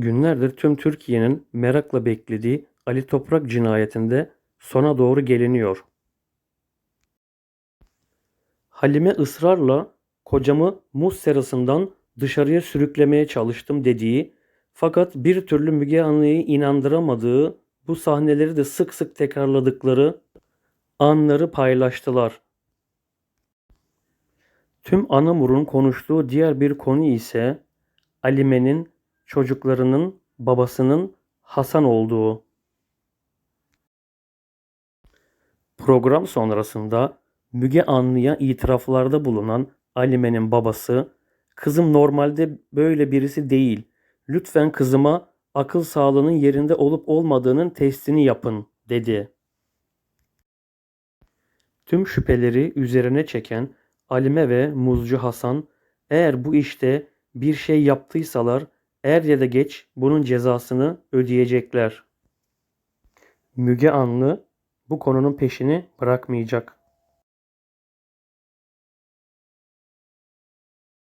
Günlerdir tüm Türkiye'nin merakla beklediği Ali Toprak cinayetinde sona doğru geliniyor. Halime ısrarla kocamı muz serasından dışarıya sürüklemeye çalıştım dediği fakat bir türlü Müge Anlı'yı inandıramadığı bu sahneleri de sık sık tekrarladıkları anları paylaştılar. Tüm Anamur'un konuştuğu diğer bir konu ise Alime'nin çocuklarının babasının Hasan olduğu. Program sonrasında Müge Anlı'ya itiraflarda bulunan Alime'nin babası, kızım normalde böyle birisi değil. Lütfen kızıma akıl sağlığının yerinde olup olmadığının testini yapın dedi. Tüm şüpheleri üzerine çeken Alime ve Muzcu Hasan eğer bu işte bir şey yaptıysalar er ya da geç bunun cezasını ödeyecekler. Müge Anlı bu konunun peşini bırakmayacak.